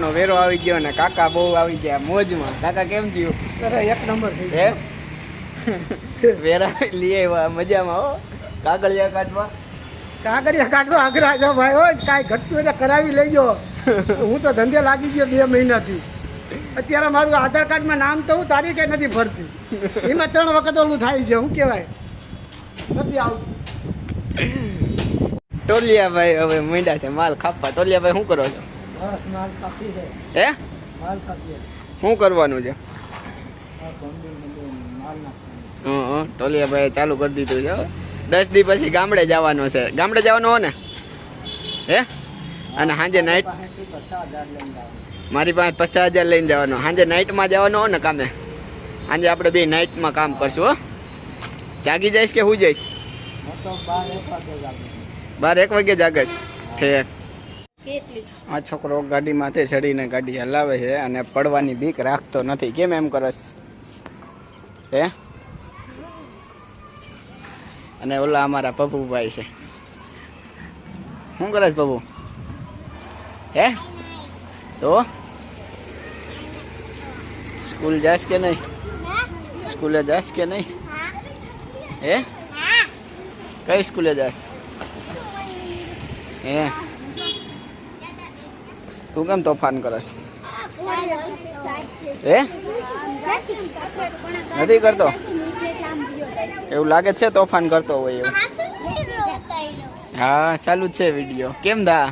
નો વેરો આવી ગયો ને કાકા બહુ આવી ગયા મોજમાં. કાકા કેમ થયું? અરે એક નંબર થઈ ગયો. વેરા લઈ આવ્યા મજામાં હો. કાગળિયા કાઢવા? કાગળિયા કાઢવા આગ્રા છો ભાઈ હોય કાંઈ ઘટતું એટલે કરાવી લેજો. હું તો ધંધે લાગી ગયો બે મહિનાથી. અત્યારે મારું આધાર કાર્ડમાં નામ તો હું તારીખે નથી ભરતી. એમાં ત્રણ વખત ઓલું થાય છે શું કહેવાય? નથી આવતું. ટોલિયા ભાઈ હવે માંડ્યા છે માલ ખાપવા. ટોલિયા ભાઈ શું કરો છે? હે? શું કરવાનું છે? હં હં. ટોલિયા ભાઈ ચાલુ કરી દીધું છે હો. દસ દી પછી ગામડે જવાનું છે. ગામડે જવાનું હો ને? હે? અને સાંજે જવાનું. મારી પાસે પચાસ હજાર લઈને જવાનું. સાંજે નાઇટમાં જવાનું હો ને કામે. સાંજે આપણે બે નાઇટમાં કામ કરશું હો. જાગી જઈશ કે હું જઈશ બાર એક વાગે જાગે ઠીક. આ છોકરો ગાડી માથે ચડીને ગાડી હલાવે છે અને પડવાની બીક રાખતો નથી. કેમ એમ કરસ? હે? અને ઓલા અમારા પપ્પુભાઈ છે. શું કરસ પપ્પુ? હે? તો? સ્કૂલ જાશ કે નહીં? સ્કૂલે જાશ કે નહીં? હે. કઈ સ્કૂલે જાશ? હે? તું કેમ તોફાન કરસ એ નથી કરતો? એવું લાગે છે તોફાન કરતો હોય એવું? હા ચાલુ છે વીડિયો. કેમ દા?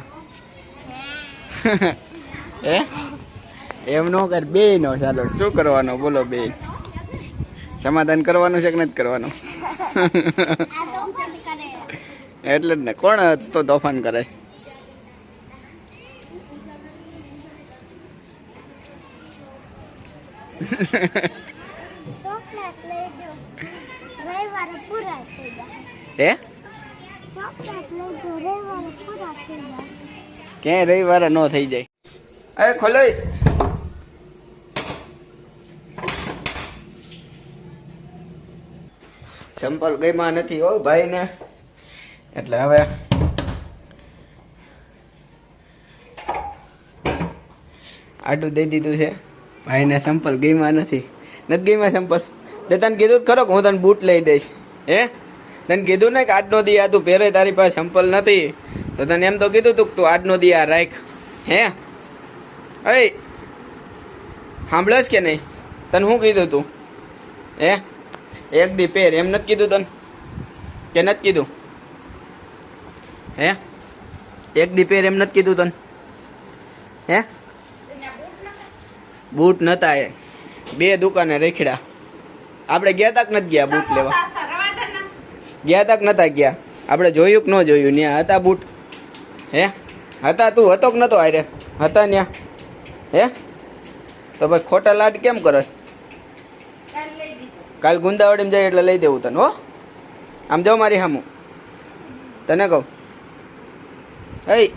એ એમ નો કર બે નો ચાલો શું કરવાનો? બોલો બે. સમાધાન કરવાનું છે કે નથી કરવાનું? એટલે જ ને કોણ તો તોફાન કરે? છે ચોકલેટ લઈ દો રવિવારે પૂરા થઈ જાય હે? ક્યાંય રવિવારે ન થઈ જાય. અરે ખોલો. ચંપલ ગઈમાં નથી હો ભાઈ ને એટલે હવે આટલું દઈ દીધું છે. ભાઈને સંપલ ગઈમાં નથી. નથી ગઈમાં સંપલ તે તને કીધું ખરો હું તને બૂટ લઈ દઈશ. હે? તને કીધું ને કે આજનો દી આ તું પહેરે તારી પાસે સંપલ નથી. તો તને એમ તો કીધું તું તું આજનો દી આ રાખ. હે? અરે સાંભળસ કે નહીં? તને શું કીધું તું? હે? એક દી પહેર. એમ નથી કીધું તને? કે નથી કીધું? હે? એક દી પહેર એમ નથી કીધું તને? હે? બૂટ નતા એ. બે દુકાને રેખડા. આપણે ગયા તક નથી ગયા બૂટ લેવા. ગયા તક નતા ગયા. આપણે જોયું કે ન જોયું ત્યાં હતા બૂટ. હે? હતા તું હતો કે નતો આરે હતા ત્યાં હે? તો ભાઈ ખોટા લાડ કેમ કરસ? કાલ ગુંદાવાડીમાં જાય એટલે લઈ દેવું તને હો. આમ જાઓ મારી સામું તને કહું. હઈ.